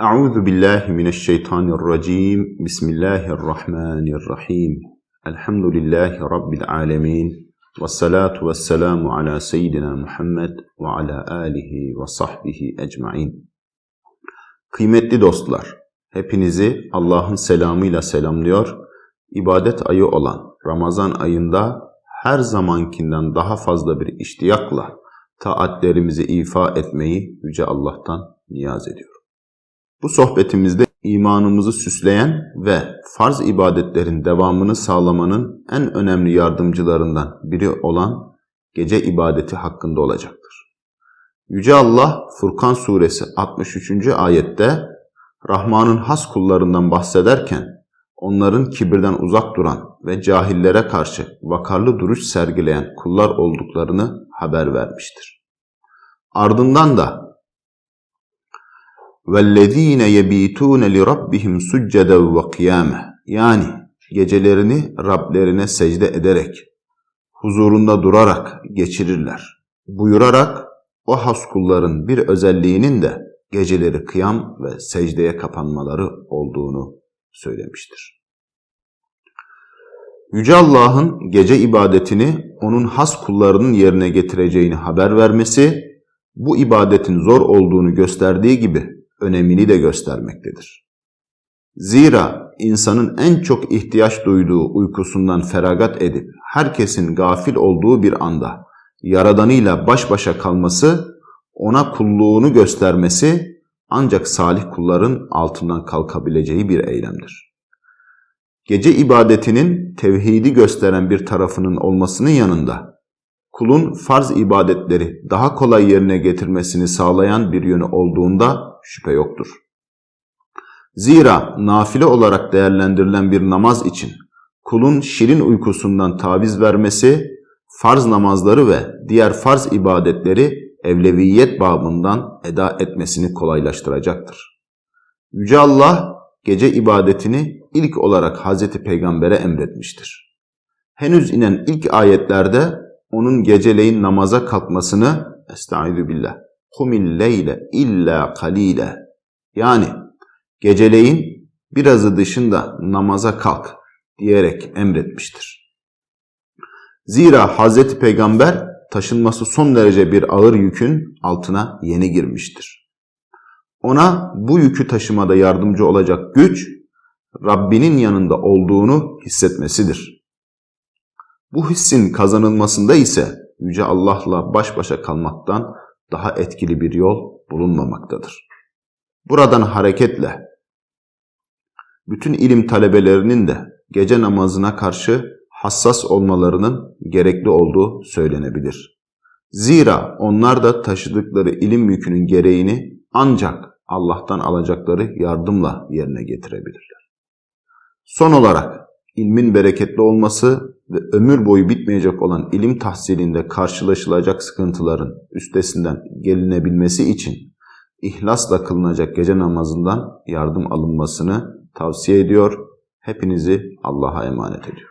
Euzu billahi mineşşeytanirracim. Bismillahirrahmanirrahim. Elhamdülillahi rabbil alamin. Ves salatu vesselamu ala seyyidina Muhammed ve ala alihi ve sahbihi ecmaîn. Kıymetli dostlar, hepinizi Allah'ın selamıyla selamlıyor. İbadet ayı olan Ramazan ayında her zamankinden daha fazla bir iştiyakla taatlerimizi ifa etmeyi Yüce Allah'tan niyaz ediyorum. Bu sohbetimizde imanımızı süsleyen ve farz ibadetlerin devamını sağlamanın en önemli yardımcılarından biri olan gece ibadeti hakkında olacaktır. Yüce Allah Furkan suresi 63. ayette Rahman'ın has kullarından bahsederken onların kibirden uzak duran ve cahillere karşı vakarlı duruş sergileyen kullar olduklarını haber vermiştir. Ardından da وَالَّذ۪ينَ يَب۪يتُونَ لِرَبِّهِمْ سُجَّدًا وَقِيَامًا Yani gecelerini Rablerine secde ederek, huzurunda durarak geçirirler. Buyurarak o has kulların bir özelliğinin de geceleri kıyam ve secdeye kapanmaları olduğunu söylemiştir. Yüce Allah'ın gece ibadetini onun has kullarının yerine getireceğini haber vermesi, bu ibadetin zor olduğunu gösterdiği gibi önemini de göstermektedir. Zira insanın en çok ihtiyaç duyduğu uykusundan feragat edip herkesin gafil olduğu bir anda Yaradanıyla baş başa kalması, ona kulluğunu göstermesi ancak salih kulların altından kalkabileceği bir eylemdir. Gece ibadetinin tevhidi gösteren bir tarafının olmasının yanında kulun farz ibadetleri daha kolay yerine getirmesini sağlayan bir yönü olduğunda şüphe yoktur. Zira nafile olarak değerlendirilen bir namaz için kulun şirin uykusundan taviz vermesi, farz namazları ve diğer farz ibadetleri evleviyet babından eda etmesini kolaylaştıracaktır. Yüce Allah gece ibadetini ilk olarak Hazreti Peygamber'e emretmiştir. Henüz inen ilk ayetlerde onun geceleyin namaza kalkmasını Estaizu billah kumil leyle illa kalile. Yani geceleyin birazı dışında namaza kalk diyerek emretmiştir. Zira Hazreti Peygamber taşınması son derece bir ağır yükün altına yeni girmiştir. Ona bu yükü taşımada yardımcı olacak güç Rabbinin yanında olduğunu hissetmesidir. Bu hissin kazanılmasında ise Yüce Allah'la baş başa kalmaktan daha etkili bir yol bulunmamaktadır. Buradan hareketle bütün ilim talebelerinin de gece namazına karşı hassas olmalarının gerekli olduğu söylenebilir. Zira onlar da taşıdıkları ilim yükünün gereğini ancak Allah'tan alacakları yardımla yerine getirebilirler. Son olarak ilmin bereketli olması ve ömür boyu bitmeyecek olan ilim tahsilinde karşılaşılacak sıkıntıların üstesinden gelinebilmesi için ihlasla kılınacak gece namazından yardım alınmasını tavsiye ediyor. Hepinizi Allah'a emanet ediyor.